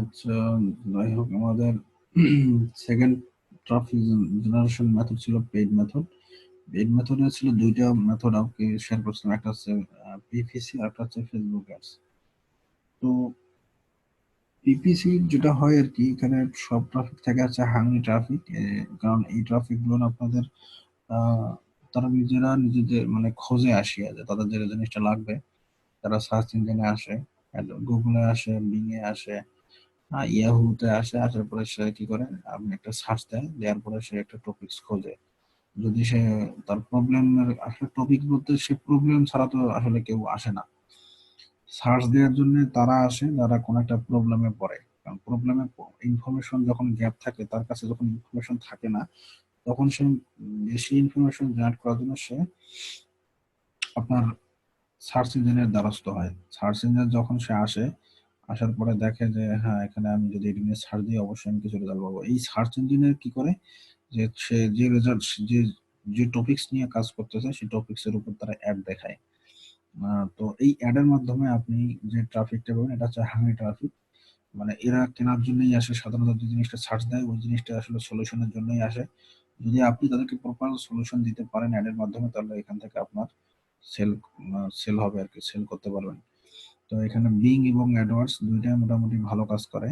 আচ্ছা যাই হোক, আমাদের সেকেন্ড ট্রাফিক জেনারেশন মেথড ছিল পেইড মেথড পেইড মেথডে ছিল দুইটা মেথড আমাকে শেয়ার করছিলাম একটা হচ্ছে পিপিসি আর একটা হচ্ছে ফেসবুক অ্যাডস তো পিপিসি যেটা হয় আর কি, এখানে সব ট্রাফিক থেকে আছে হাঙ্গি ট্রাফিক কারণ এই ট্রাফিকগুলো আপনাদের তারা নিজেরা নিজেদের মানে খোঁজে আসিয়া যে তাদের যে জিনিসটা লাগবে, তারা সার্চ ইঞ্জিনে আসে গুগলে আসে বিংয়ে আসে ইয়াহুতে আসে, আসার পরে সে কি করে? আপনি একটা সার্চ দেয় দেওয়ার পরে সে একটা টপিকস খোঁজে। যদি সে তার প্রবলেমের আসলে টপিক বলতে সে প্রবলেম ছাড়া তো আসলে কেউ আসে না। সার্চ দেওয়ার জন্য তারা আসে যারা কোনো একটা প্রবলেমে পড়ে। কারণ প্রবলেমে ইনফরমেশন যখন গ্যাপ থাকে, তার কাছে যখন ইনফরমেশন থাকে না, তখন সে বেশি ইনফরমেশন জেনারেট করার জন্য সে আপনার সার্চ ইঞ্জিনের দ্বারস্থ হয়। সার্চ ইঞ্জিন যখন সে আসে আসার পরে দেখে যে হ্যাঁ এখানে আমি যদি এটি নিয়ে সার্চ দিই, অবশ্যই আমি কিছু রেজাল্ট পাবো এই সার্চ ইঞ্জিনের কি করে? যে, সে যে রেজাল্ট যে যে টপিক্স নিয়ে কাজ করতেছে, সেই টপিক্স এর উপর তারা অ্যাড দেখায়। তো এই অ্যাডের মাধ্যমে আপনি যে ট্রাফিকটা পাবেন, এটা হচ্ছে হাঙ্গি ট্রাফিক মানে এরা কেনার জন্যই আসে, সাধারণত যে জিনিসটা সার্চ দেয়, ওই জিনিসটা আসলে সলিউশনের জন্যই আসে। যদি আপনি তাদেরকে প্রপার সলিউশন দিতে পারেন অ্যাডের মাধ্যমে, তাহলে এখান থেকে আপনার সেল সেল হবে আর কি সেল করতে পারবেন। তো এখানে বিং এবং অ্যাডওয়ার্ডস দুইটাই মোটামুটি ভালো কাজ করে।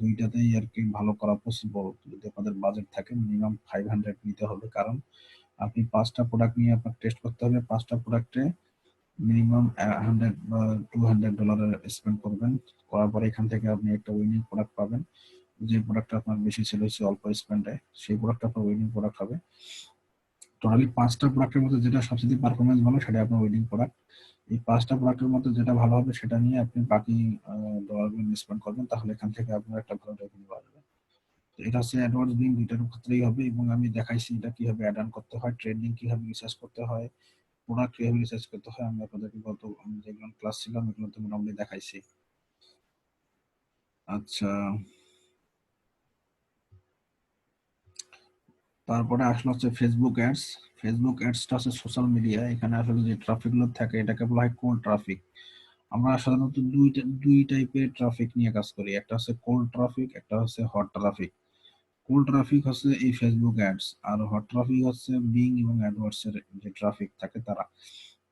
দুইটাতেই আর কি ভালো করা পসিবল যদি আপনাদের বাজেট থাকে মিনিমাম ফাইভ হান্ড্রেড নিতে হবে। কারণ আপনি পাঁচটা প্রোডাক্ট নিয়ে আপনার টেস্ট করতে হবে। পাঁচটা প্রোডাক্টে মিনিমাম হান্ড্রেড বা টু হান্ড্রেড ডলারের স্পেন্ড করবেন। করার পরে এখান থেকে আপনি একটা উইনিং প্রোডাক্ট পাবেন। যে প্রোডাক্টটা আপনার বেশি সেল হয়েছে অল্প স্পেন্ডে সেই প্রোডাক্টটা আপনার উইনিং প্রোডাক্ট হবে। টোটালি পাঁচটা প্রোডাক্টের মধ্যে যেটা সবচেয়ে পারফরমেন্স ভালো সেটা আপনার উইনিং প্রোডাক্ট এই পাঁচটা প্রোডাক্টের মধ্যে যেটা ভালো হবে সেটা নিয়ে আপনি বাকি ডলারগুলো ইনভেস্টমেন্ট করবেন, তাহলে এখান থেকে আপনার একটা ভালো রেভিনিউ আসবে। এটা হচ্ছে অ্যাডভান্স বিং দুইটার ক্ষেত্রেই হবে এবং আমি দেখাইছি এটা কীভাবে অ্যাড অন করতে হয় ট্রেন্ডিং কীভাবে রিসার্চ করতে হয় প্রোডাক্ট কীভাবে রিসার্চ করতে হয়, আমি আপনাদেরকে গত যেগুলো ক্লাস ছিলাম এগুলো তো মোটামুটি দেখাইছি। আচ্ছা। তারপরে আসলে হচ্ছে ফেসবুক অ্যাডস ফেসবুক অ্যাডসটা হচ্ছে সোশ্যাল মিডিয়া এখানে আসলে যে ট্রাফিকগুলো থাকে, এটাকে বলা হয় কোল্ড ট্রাফিক আমরা সাধারণত দুইটা, দুই টাইপের ট্রাফিক নিয়ে কাজ করি, একটা হচ্ছে কোল্ড ট্রাফিক একটা হচ্ছে হট ট্রাফিক কোল্ড ট্রাফিক হচ্ছে এই ফেসবুক অ্যাডস আর হট ট্রাফিক হচ্ছে বিং এবং অ্যাডওয়ার্ডস এর যে ট্রাফিক থাকে তারা।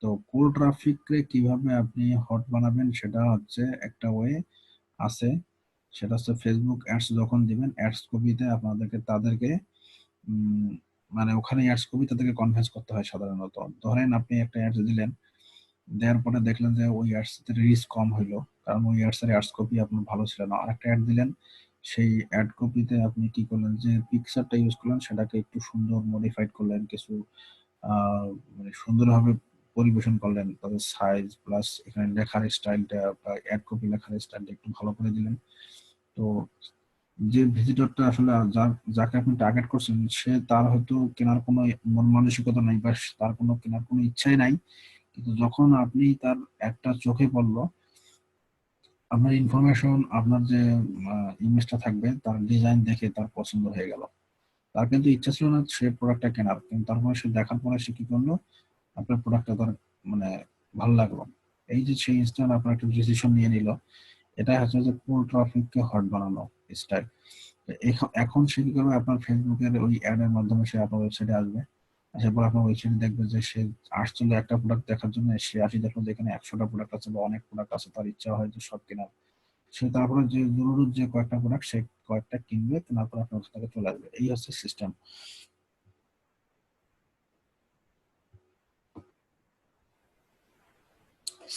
তো কোল্ড ট্রাফিককে কীভাবে আপনি হট বানাবেন সেটা হচ্ছে একটা ওয়ে আছে, সেটা হচ্ছে ফেসবুক অ্যাডস যখন দিবেন অ্যাডস কপিতে আপনাদেরকে, তাদেরকে মানে ওখানে অ্যাডস কপি তাদেরকে কনভিন্স করতে হয় সাধারণত। ধরেন আপনি একটা অ্যাডস দিলেন, দেওয়ার পরে দেখলেন যে ওই অ্যাডস রিস্ক কম হইল, কারণ ওই অ্যাডস এর অ্যাডস কপি আপনার ভালো ছিল না। আরেকটা অ্যাড দিলেন, সেই অ্যাড কপিতে আপনি কি করলেন, যে পিকচারটা ইউজ করলেন, সেটাকে একটু সুন্দর মডিফাইড করলেন, কিছু মানে সুন্দরভাবে পরিবেশন করলেন, তাদের সাইজ প্লাস এখানে লেখার স্টাইলটা বা অ্যাড কপি লেখার স্টাইলটা একটু ভালো করে দিলেন। তো যে ভিজিটরটা আসলে যাকে আপনি টার্গেট করছেন, সে তার হয়তো কেনার কোনো মন মানসিকতা নাই বা তার কোনো কেনার কোনো ইচ্ছাই নাই। কিন্তু যখন আপনি তার একটা চোখে পড়ল, আপনার ইনফরমেশন আপনার যে ইমেজটা থাকবে, তার ডিজাইন দেখে তার পছন্দ হয়ে গেল। তার কিন্তু ইচ্ছা ছিল না সে প্রোডাক্টটা কেনার, কিন্তু তারপরে সে দেখার পরে সে কি করল? আপনার প্রোডাক্টটা তার মানে ভালো লাগল। এই যে সেই ইনস্ট্যান্ট আপনার একটা ডিসিশন নিয়ে নিল, এটাই হচ্ছে যে কোল ট্রাফিককে হট বানানো। স্টাইল এখন সে কি করবে? আপনার ফেসবুকের ওই অ্যাড এর মাধ্যমে সে আপনার ওয়েবসাইটে আসবে। আসার পর আপনার ওয়েবসাইটে দেখবে যে সে আসছিল একটা প্রোডাক্ট দেখার জন্য, সে আসি দেখল যে এখানে একশোটা প্রোডাক্ট আছে বা অনেক প্রোডাক্ট আছে, তার ইচ্ছা হয় যে সব কেনার। সে তারপরে যে জরুরি যে কয়েকটা প্রোডাক্ট সে কয়েকটা কিনবে, কেনার পর আপনার থেকে চলে আসবে। এই হচ্ছে সিস্টেম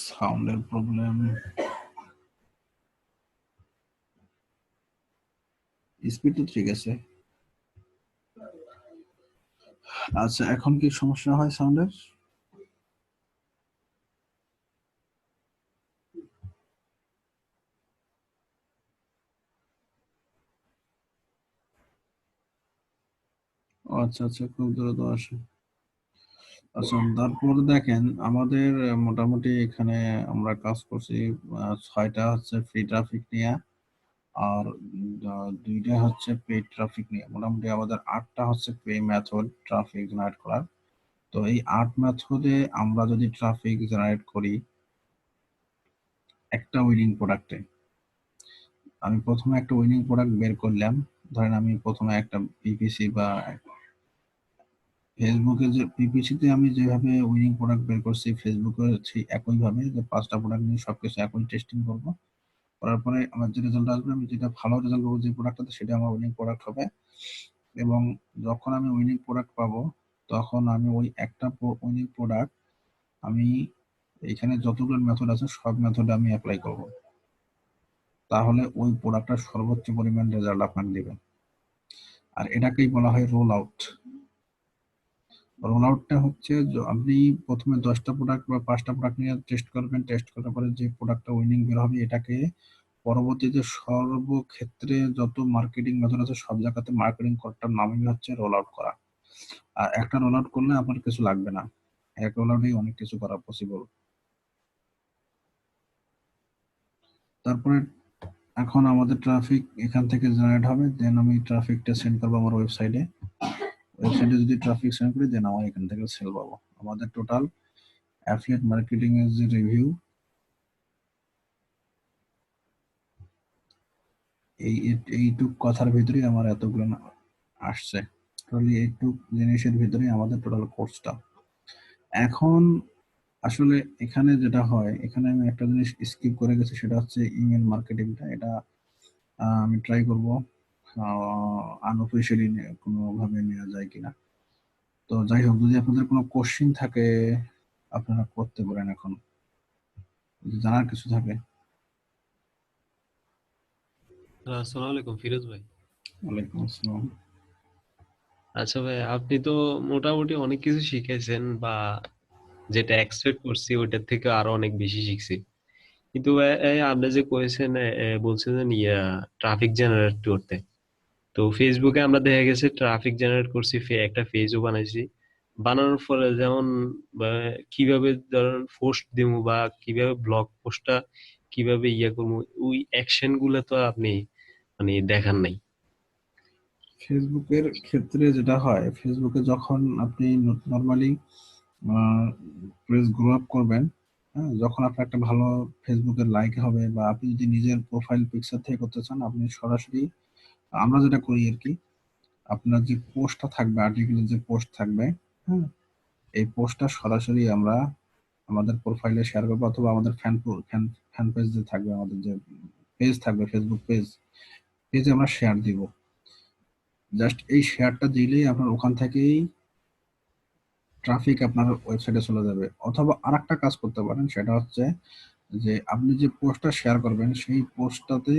সাউন্ডের প্রবলেম স্পিড তো ঠিক আছে। আচ্ছা এখন কি সমস্যা হয় সাউন্ডের আচ্ছা আচ্ছা খুব দ্রুত আসে আচ্ছা তারপর দেখেন, আমাদের মোটামুটি এখানে আমরা কাজ করছি ছয়টা হচ্ছে ফ্রি ট্রাফিক নিয়ে। আর দুইটা হচ্ছে পেড ট্রাফিক নিয়ে। মোটামুটি আমাদের আটটা হচ্ছে পে মেথড ট্রাফিক জেনারেট করার। তো এই আট মেথডে আমরা যদি ট্রাফিক জেনারেট করি একটা উইনিং প্রোডাক্টে আমি প্রথমে একটা উইনিং প্রোডাক্ট বের করলাম। ধরেন আমি প্রথমে একটা পিপিসি বা ফেসবুকে যে পিপিসিতে আমি যেভাবে উইনিং প্রোডাক্ট বের করছি ফেসবুকে সেই একইভাবে যে পাঁচটা প্রোডাক্ট নিয়ে সবকিছু একই টেস্টিং করব। করার পরে আমার যে রেজাল্ট আসবে, আমি যেটা ভালো রেজাল্ট পাবো যে প্রোডাক্টটাতে সেটা আমার উইনিং প্রোডাক্ট হবে। এবং যখন আমি উইনিং প্রোডাক্ট পাবো, তখন আমি ওই একটা উইনিং প্রোডাক্ট আমি এখানে যতগুলো মেথড আছে, সব মেথডে আমি অ্যাপ্লাই করব। তাহলে ওই প্রোডাক্টটা সর্বোচ্চ পরিমাণ রেজাল্ট আপনাকে দেবে আর এটাকেই বলা হয় রোল আউট রোল আউটটা হচ্ছে আপনি প্রথমে দশটা প্রোডাক্ট বা পাঁচটা প্রোডাক্ট নিয়ে টেস্ট করবেন টেস্ট করার পরে যে প্রোডাক্টটা উইনিং বের হবে, এটাকে পরবর্তীতে সর্বক্ষেত্রে যত মার্কেটিং মেথড আছে, সব জায়গাতে মার্কেটিং কোডটার নামই হচ্ছে রোল আউট করা। আর একটা রোল আউট করলে আপনার কিছু লাগবে না। এক রোল আউটেই অনেক কিছু করা পসিবল তারপরে এখন আমাদের ট্রাফিক এখান থেকে জেনারেট হবে দেন আমি ট্রাফিকটা সেন্ড করব আমার ওয়েবসাইটে ওয়েবসাইটে যদি ট্রাফিক সেন্ড করি দেন আমার এখান থেকে সেল পাবো। আমাদের টোটাল অ্যাফিলিয়েট মার্কেটিং এর যে রিভিউ এই এইটুক কথার ভিতরেই আমার এতগুলো আসছে। টোটালি এইটুক জিনিসের ভিতরেই আমাদের টোটাল কোর্সটা এখন আসলে এখানে যেটা হয়, এখানে আমি একটা জিনিস স্কিপ করে গেছি, সেটা হচ্ছে ইমেল মার্কেটিংটা এটা আমি ট্রাই করব। আনঅফিসিয়ালি কোনোভাবে নেওয়া যায় কিনা। তো যাই হোক যদি আপনাদের কোনো কোশ্চিন থাকে আপনারা করতে পারেন এখন। জানার কিছু থাকে। আসসালামু আলাইকুম ফিরোজ ভাই। ওয়ালাইকুম আসসালাম। আচ্ছা ভাই আপনি তো মোটামুটি অনেক কিছু শিখেছেন বা যেটা এক্সপেক্ট করছি ওইটার থেকে আরও অনেক বেশি শিখছি। কিন্তু আপনি যে কয়েছেন বলছেন ইয়া ট্রাফিক জেনারেট করতে তো ফেসবুকে আমরা দেখা গেছে ট্রাফিক জেনারেট করছি একটা পেজও বানাইছি। বানানোর ফলে যেমন কীভাবে ধরেন পোস্ট দিব বা কীভাবে ব্লগ পোস্টটা কীভাবে ইয়া করব ওই অ্যাকশনগুলো তো আপনি মানে দেখান নাই। ফেসবুকের ক্ষেত্রে যেটা হয় ফেসবুকে যখন আপনি নর্মালি পেজ গ্রো আপ করবেন হ্যাঁ যখন আপনার একটা ভালো ফেসবুকের লাইক হবে বা আপনি যদি নিজের প্রোফাইল পিকচার থেকে করতে চান, আপনি সরাসরি আমরা যেটা করি আর কি, আপনার যে পোস্টটা থাকবে আর্টিকেলের যে পোস্ট থাকবে হ্যাঁ এই পোস্টটা সরাসরি আমরা আমাদের প্রোফাইলে শেয়ার করব অথবা আমাদের ফ্যান ফ্যান ফ্যান পেজ যে থাকবে, আমাদের যে পেজ থাকবে ফেসবুক পেজ পেজে আমরা শেয়ার দিব। জাস্ট এই শেয়ারটা দিলেই আপনার ওখান থেকেই ট্রাফিক আপনার ওয়েবসাইটে চলে যাবে। অথবা আর একটা কাজ করতে পারেন, সেটা হচ্ছে যে আপনি যে পোস্টটা শেয়ার করবেন, সেই পোস্টটাতে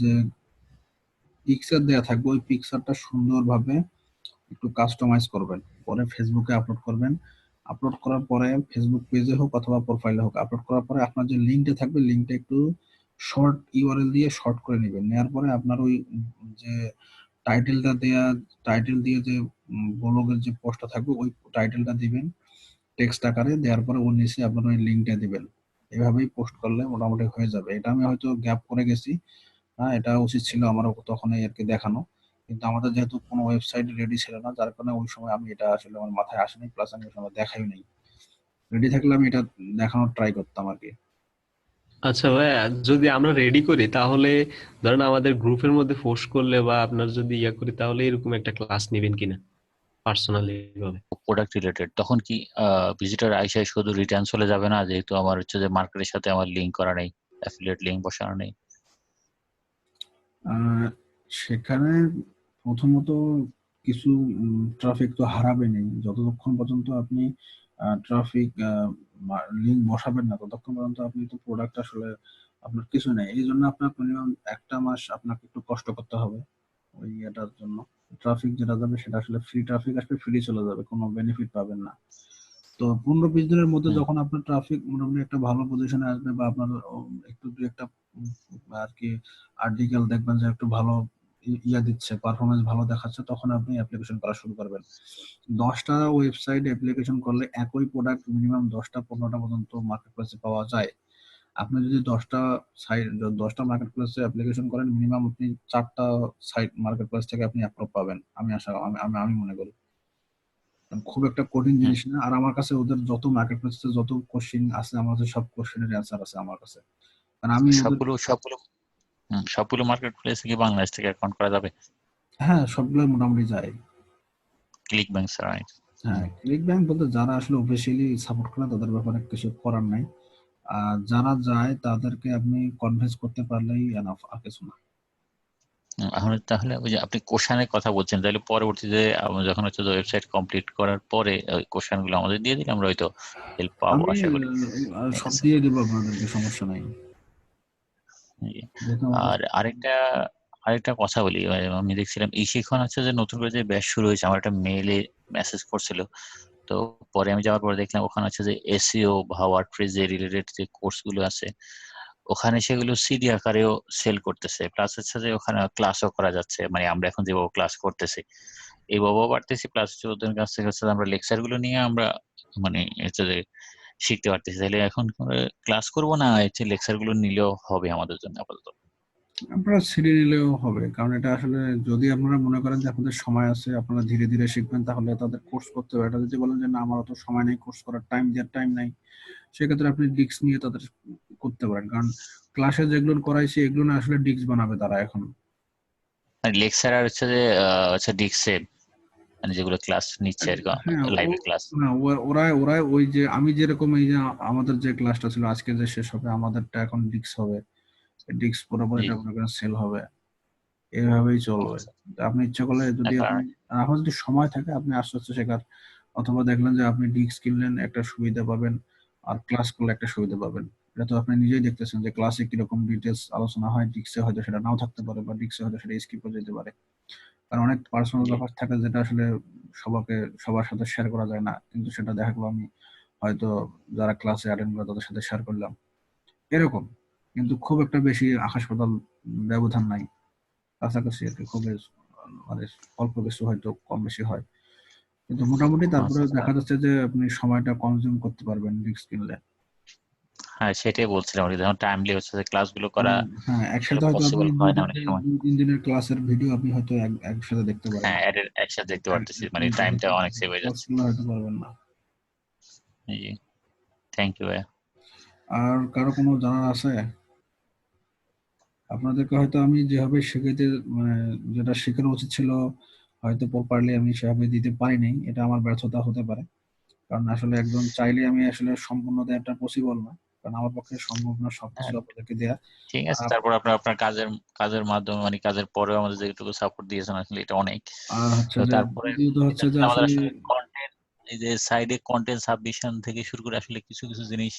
যে পিকচার দেওয়া থাকবে, ওই পিকচারটা সুন্দরভাবে একটু কাস্টমাইজ করবেন। পরে ফেসবুকে আপলোড করবেন। আপলোড করার পরে ফেসবুক পেজে হোক অথবা প্রোফাইলে হোক আপলোড করার পরে আপনার যে লিঙ্কটা থাকবে লিঙ্কটা একটু শর্ট ইউআরএল দিয়ে শর্ট করে নেবেন। নেওয়ার পরে আপনার ওই যে টাইটেলটা দেয়া টাইটেল দিয়ে যে ব্লগের যে পোস্টটা থাকবে, ওই টাইটেলটা দিবেন। টেক্সট আকারে দেওয়ার পরে ওর নিচে আপনার ওই লিঙ্কটা দিবেন। এভাবেই পোস্ট করলে মোটামুটি হয়ে যাবে। এটা আমি হয়তো গ্যাপ করে গেছি। হ্যাঁ এটা উচিত ছিল আমারও তখনই আর কি দেখানো। কিন্তু আমাদের যেহেতু কোনো ওয়েবসাইট রেডি ছিল না যার কারণে ওই সময় আমি এটা আসলে আমার মাথায় আসেনি প্লাস আমি ওই সময় দেখাই নাই। রেডি থাকলে আমি এটা দেখানোর ট্রাই করতাম আর কি আচ্ছা ভাইয়া যদি আমরা রেডি করি তাহলে ধরেন আমাদের গ্রুপের মধ্যে পোস্ট করলে বা আপনার যদি ইয়া করি তাহলে এরকম একটা ক্লাস নেবেন কিনা? পার্সোনালি ভাবে প্রোডাক্ট রিলেটেড তখন কি ভিজিটর আইসায় শুধু রিটার্ন চলে যাবে না? যেহেতু আমার হচ্ছে যে মার্কেটের সাথে আমার লিংক করা নেই অ্যাফিলিয়েট লিংক বসানো নেই। সেখানে প্রথমত কিছু ট্রাফিক তো হারাবে নেই। যতক্ষণ পর্যন্ত আপনি ট্রাফিক লিঙ্ক বসাবেন না, ততক্ষণ পর্যন্ত আপনি তো প্রোডাক্ট আসলে আপনার কিছু নেই। এই জন্য আপনার মিনিমাম একটা মাস আপনাকে একটু কষ্ট করতে হবে ওই ইয়েটার জন্য। ট্রাফিক যেটা যাবে সেটা আসলে ফ্রি ট্রাফিক আসবে ফ্রি চলে যাবে, কোনো বেনিফিট পাবেন না। তো পনেরো বিশ দিনের মধ্যে যখন আপনার ট্রাফিক মোটামুটি একটা ভালো পজিশনে আসবে বা আপনার একটু দু একটা আর কি আর্টিকেল দেখবেন যে একটু ভালো ইয়া দিচ্ছে পারফরমেন্স ভালো দেখাচ্ছে তখন আপনি অ্যাপ্লিকেশন করা শুরু করবেন। দশটা ওয়েবসাইট অ্যাপ্লিকেশন করলে একই প্রোডাক্ট মিনিমাম দশটা পনেরোটা পর্যন্ত মার্কেট প্লেসে পাওয়া যায়। আপনি যদি দশটা সাইট দশটা মার্কেট প্লেসে অ্যাপ্লিকেশন করেন মিনিমাম আপনি চারটা সাইট মার্কেট প্লেস থেকে আপনি অ্যাপ্রুভ পাবেন আমি আশা আমি আমি মনে করি। খুব একটা কঠিন জিনিস না। আর আমার কাছে ওদের যত মার্কেট প্লেসে যত কোশ্চেন আছে আমার কাছে সব কোশ্চেনের অ্যান্সার আছে আমার কাছে। কারণ আমি সবগুলো সবগুলো সবগুলো মার্কেট প্লেসে কি বাংলাদেশ থেকে অ্যাকাউন্ট করা যাবে? হ্যাঁ সবগুলো মোটামুটি যায়। ক্লিক ব্যাংক ছাড়া হ্যাঁ ক্লিক ব্যাংক বলতে যারা আসলে অফিসিয়ালি সাপোর্ট করে তাদের ব্যাপারে কিছু করার নাই। আর যারা যায় তাদেরকে আপনি কনভিন্স করতে পারলেই এনাফ আর কিছু না। এখন তাহলে ওই যে আপনি কোশ্চানের কথা বলছেন তাহলে পরবর্তীতে যখন হচ্ছে ওয়েবসাইট কমপ্লিট করার পরে ওই কোশ্চানগুলো আমাদের দিয়ে দিলে আমরা হয়তো হেল্প পাবো আশা করি। সব দিয়ে দেবো আপনাদেরকে সমস্যা নাই। আর আরেকটা আরেকটা কথা বলি আমি দেখছিলাম এই শিখন আছে যে নতুন করে যে ব্যাচ শুরু হয়েছে আমার একটা মেইলে মেসেজ করছিল। তো পরে আমি যাওয়ার পরে দেখলাম ওখানে আছে যে এসিও বা ওয়ার্ডপ্রেস যে রিলেটেড যে কোর্সগুলো আছে ওখানে সেগুলো সিডি আকারেও সেল করতেছে। প্লাস হচ্ছে যে ওখানে ক্লাসও করা যাচ্ছে। মানে আমরা এখন যেভাবে ক্লাস করতেছি এইভাবেও বাড়তেছি প্লাস হচ্ছে ওদের কাছ থেকে হচ্ছে আমরা লেকচারগুলো নিয়ে আমরা মানে হচ্ছে যে শিখতে পারতেছি। তাহলে এখন ক্লাস করব না, হচ্ছে লেকচারগুলো নিলেও হবে আমাদের জন্য আপাতত। আপনারা সিডি নিলেও হবে। কারণ এটা আসলে যদি আপনারা মনে করেন যে আপনাদের সময় আছে, আপনারা ধীরে ধীরে শিখবেন, তাহলে তাদের কোর্স করতে হবে। এটা যদি বলেন যে না, আমার অত সময় নেই কোর্স করার টাইম দেওয়ার টাইম নাই, সেক্ষেত্রে আপনি ডিস্ক নিয়ে তাদের করতে পারেন। কারণ ক্লাসে যেগুলো করাইছি এগুলো না আসলে ডিস্ক বানাবে তারা এখন। লেকচার আর হচ্ছে যে হচ্ছে ডিক্সে মানে যেগুলো ক্লাস নিচ্ছে আর হ্যাঁ, লাইভ ক্লাস না ওরা ওরা ওই যে আমি যেরকম এই যে আমাদের যে ক্লাসটা ছিল আজকে যে শেষ হবে আমাদেরটা এখন ডিস্ক হবে। ডিস্ক পুরোপুরি জি। সেল হবে। এভাবেই চলবে। আপনি ইচ্ছা করলে যদি আপনার যদি সময় থাকে আপনি আস্তে আস্তে শেখার। অথবা দেখলেন যে আপনি ডিস্ক কিনলেন একটা সুবিধা পাবেন আর ক্লাস করলে একটা সুবিধা পাবেন। এটা তো আপনি নিজেই দেখতেছেন যে ক্লাসে কীরকম ডিটেলস আলোচনা হয় ডিস্কে হয়তো সেটা নাও থাকতে পারে বা ডিস্কে হয়তো সেটা স্কিপ হয়ে যেতে পারে। কারণ অনেক পার্সোনাল। ব্যাপার থাকে যেটা আসলে সবাকে সবার সাথে শেয়ার করা যায় না। কিন্তু সেটা দেখা গেলো আমি হয়তো যারা ক্লাসে অ্যাটেন্ড করে তাদের সাথে শেয়ার করলাম। এরকম। কিন্তু খুব একটা বেশি আকাশ পাতাল ব্যবধান নাই। কাছাকাছি আর কি খুব মানে অল্প কিছু হয়তো কম বেশি হয়। কিন্তু মোটামুটি তারপরে আচ্ছা। দেখা যাচ্ছে যে আপনি সময়টা কনজিউম করতে পারবেন ডিস্ক কিনলে। হ্যাঁ সেটাই বলছিলাম যখন টাইমলি হচ্ছে ক্লাসগুলো করা হ্যাঁ একসাথে হয়তো possible হয় না অনেক সময়। তিন দিনের ক্লাসের ভিডিও আপনি হয়তো একসাথে দেখতে পারেন। হ্যাঁ একসাথে দেখতে পারতেছি মানে টাইমটা অনেক সেভ হয়ে যাচ্ছে। হয়তো পারবেন না। জি থ্যাংক ইউ ভাইয়া। আর কারও কোনো জানার আছে? আপনাদেরকে হয়তো আমি যেভাবে শেখাইতে মানে যেটা শেখানো উচিত ছিল হয়তো প্রপারলি আমি সেভাবে দিতে পারিনি। এটা আমার ব্যর্থতা হতে পারে। কারণ আসলে একজন চাইলে আমি আসলে সম্পূর্ণ দেওয়াটা পসিবল না। কারণ আমার পক্ষে সম্ভব না সবকিছু হ্যাঁ। আপনাদেরকে দেয়া। ঠিক আছে তারপর আপনার আপনার কাজের কাজের মাধ্যমে মানে কাজের পরেও আমাদের যেটুকু সাপোর্ট দিয়েছেন আসলে এটা অনেক। তারপরে হচ্ছে যে আমাদের আসলে কন্টেন্ট এই যে সাইডে কন্টেন্ট সাবমিশন থেকে শুরু করে আসলে কিছু কিছু জিনিস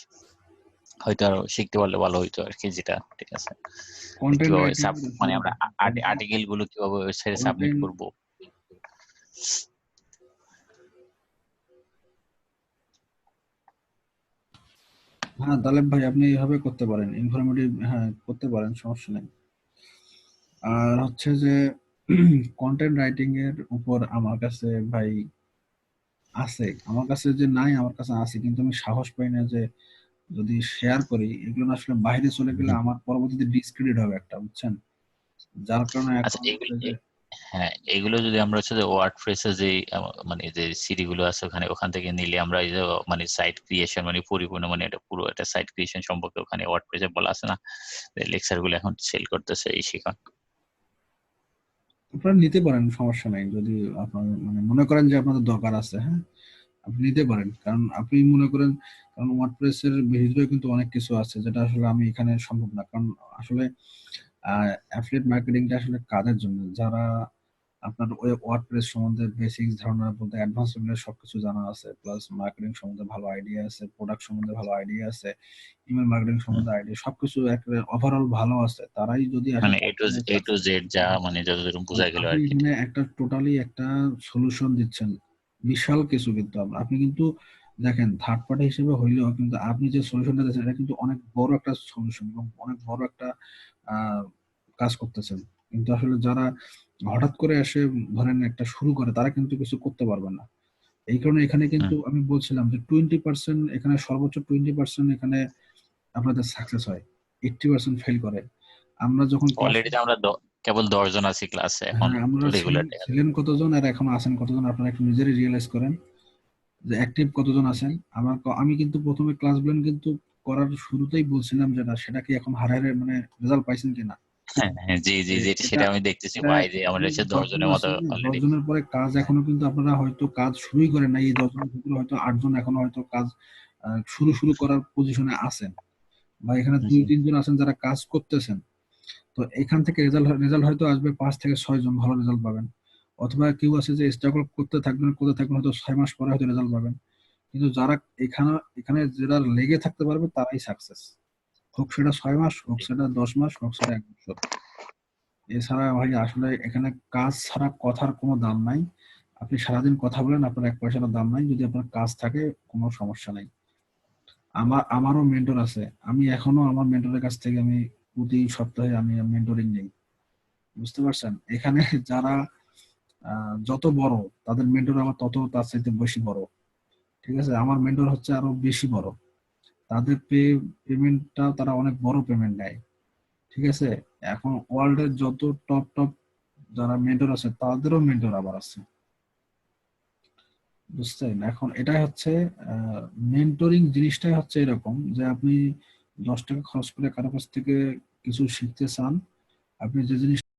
হয়তো আরও শিখতে পারলে ভালো হইতো আর কি যেটা ঠিক আছে। কন্টেন্ট মানে আমরা আর্টিকেলগুলো কীভাবে ওয়েবসাইটে সাবমিট করব। হ্যাঁ তালেব ভাই আপনি এইভাবে করতে পারেন ইনফরমেটিভ হ্যাঁ করতে পারেন সমস্যা নেই। আর হচ্ছে যে কন্টেন্ট রাইটিং এর উপর আমার কাছে ভাই আছে আমার কাছে যে নাই আমার কাছে আছে কিন্তু আমি সাহস পাই না যে যদি শেয়ার করি এগুলো আসলে বাইরে চলে গেলে আমার পরবর্তীতে ডিসক্রেডিট হবে একটা বুঝছেন? যার কারণে হ্যাঁ এগুলো যদি আমরা হচ্ছে ওয়ার্ড ফ্রেসে যে মানে যে সিডি গুলো আছে ওখানে, ওখান থেকে নিলে আমরা এই যে মানে সাইট ক্রিয়েশন মানে পরিপূর্ণ মানে এটা পুরো একটা সাইট ক্রিয়েশন সম্পর্কে ওখানে ওয়ার্ড ফ্রেসে বলা আছে না? লেকচারগুলো এখন সেল করতেছে এই শিখন। আপনারা নিতে পারেন, সমস্যা নাই। যদি আপনার মানে মনে করেন যে আপনাদের দরকার আছে হ্যাঁ? আপনি নিতে পারেন। কারণ আপনি মনে করেন, কারণ ওয়ার্ডপ্রেসের ভিতরে কিন্তু অনেক কিছু আছে, যেটা আসলে আমি এখানে সম্ভব না। কারণ আসলে অ্যাফিলিয়েট মার্কেটিংটা আসলে কাদের জন্য? যারা আপনার ওই ওয়ার্ডপ্রেস সম্বন্ধে বেসিক ধারণা বলতে অ্যাডভান্স লেভেলের সবকিছু জানা আছে প্লাস মার্কেটিং সম্বন্ধে ভালো আইডিয়া আছে প্রোডাক্ট সম্বন্ধে ভালো আইডিয়া আছে ইমেল মার্কেটিং সম্বন্ধে আইডিয়া সবকিছু ওভারঅল ভালো আছে। তারাই যদি মানে A to A to Z যা মানে যতদূর বোঝা গেল আর কি। একটা টোটালি একটা সলিউশন দিচ্ছেন বিশাল কিছু কিন্তু আপ- আপনি কিন্তু দেখেন থার্ড পার্টি হিসেবে হইলেও কিন্তু আপনি যে সলিউশনটা দিচ্ছেন এটা কিন্তু অনেক বড় একটা সলিউশন এবং অনেক বড় একটা কাজ করতেছেন। কিন্তু আসলে যারা হঠাৎ করে এসে ধরেন একটা শুরু করে তারা কিন্তু কিছু করতে পারবে না। এই কারণে এখানে কিন্তু আমি বলছিলাম যে টোয়েন্টি পার্সেন্ট এখানে সর্বোচ্চ টোয়েন্টি পার্সেন্ট এখানে আপনাদের সাকসেস হয়। এইটটি পার্সেন্ট ফেল করে। আমরা যখন অলরেডি আমরা কেবল দশ জন আছি ক্লাসে এখন হ্যাঁ, রেগুলার ছিলেন কতজন আর এখন আছেন কতজন আপনারা একটু নিজেরই রিয়েলাইজ করেন। যে অ্যাক্টিভ কতজন আছেন? আমার আমি কিন্তু প্রথমে ক্লাসগুলো কিন্তু করার শুরুতেই বলছিলাম যেটা সেটা কি এখন হারে হারে মানে রেজাল্ট পাইছেন কিনা? জি জি জি সেটা আমি দেখতেছি। বাইরে আমাদের হচ্ছে দশ জনের মতো দশ অলরেডি জনের পরে কাজ এখনও কিন্তু আপনারা হয়তো কাজ শুরুই করেন নাই। এই দশ জনের ভিতরে হয়তো আটজন এখনও হয়তো কাজ শুরু শুরু করার পজিশনে আছেন। বা এখানে দুই তিনজন আছেন যারা কাজ করতেছেন। তো এখান থেকে রেজাল্ট রেজাল্ট হয়তো আসবে পাঁচ থেকে ছয় জন ভালো রেজাল্ট পাবেন। অথবা কেউ আছে যে স্ট্রাগল করতে থাকবেন করতে থাকবেন, হয়তো ছয় মাস পরে হয়তো রেজাল্ট পাবেন। কিন্তু যারা এখানে এখানে যারা লেগে থাকতে পারবে, তারাই সাকসেস হোক সেটা ছয় মাস, হোক সেটা দশ মাস, হোক সেটা এক বছর। এছাড়া ভাই, আসলে এখানে কাজ ছাড়া কথার কোনো দাম নাই। আপনি সারাদিন কথা বলেন, আপনার এক পয়সার দাম নাই। যদি আপনার কাজ থাকে, কোনো সমস্যা নাই। আমার, আমারও মেন্টর আছে। আমি এখনও আমার মেন্টরের কাছ থেকে আমি প্রতি সপ্তাহে আমি মেন্টরিং নেই। বুঝতে পারছেন? এখানে যারা যত বড়, তাদের মেন্টর আমার তত, তার চাইতে বেশি বড়। ঠিক আছে? আমার মেন্টর হচ্ছে আরও বেশি বড়। তাদের পে পেমেন্টটা তারা অনেক বড় পেমেন্ট নেয়। ঠিক আছে? এখন ওয়ার্ল্ডের যত টপ টপ যারা মেন্টর আছে, তাদেরও মেন্টর আবার আছে। বুঝছেন? এখন এটাই হচ্ছে মেন্টরিং জিনিসটাই হচ্ছে এরকম যে আপনি দশ টাকা খরচ করে কারও কাছ থেকে কিছু শিখতে চান, আপনি যে জিনিস